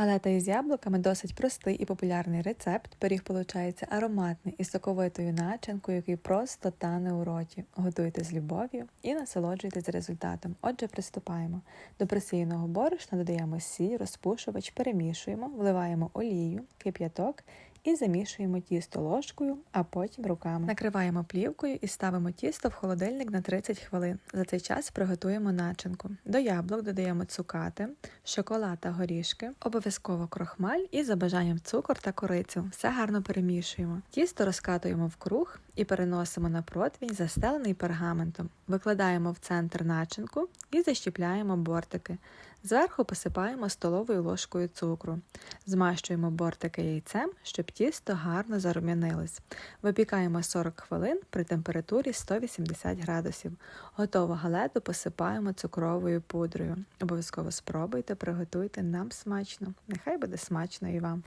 Галета із яблуками досить простий і популярний рецепт. Пиріг получається ароматний із соковитою начинкою, який просто тане у роті. Готуйте з любов'ю і насолоджуйтесь результатом. Отже, приступаємо. До просіяного борошна додаємо сіль, розпушувач, перемішуємо, вливаємо олію, кип'яток і замішуємо тісто ложкою, а потім руками. Накриваємо плівкою і ставимо тісто в холодильник на 30 хвилин. За цей час приготуємо начинку. До яблук додаємо цукати, шоколад та горішки, обов'язково крохмаль і за бажанням цукор та корицю. Все гарно перемішуємо. Тісто розкатуємо в круг і переносимо на противень, застелений пергаментом. Викладаємо в центр начинку і защіпляємо бортики. Зверху посипаємо столовою ложкою цукру. Змащуємо бортики яйцем, щоб тісто гарно зарум'янилось. Випікаємо 40 хвилин при температурі 180 градусів. Готову галету посипаємо цукровою пудрою. Обов'язково спробуйте, приготуйте нам смачно. Нехай буде смачно і вам.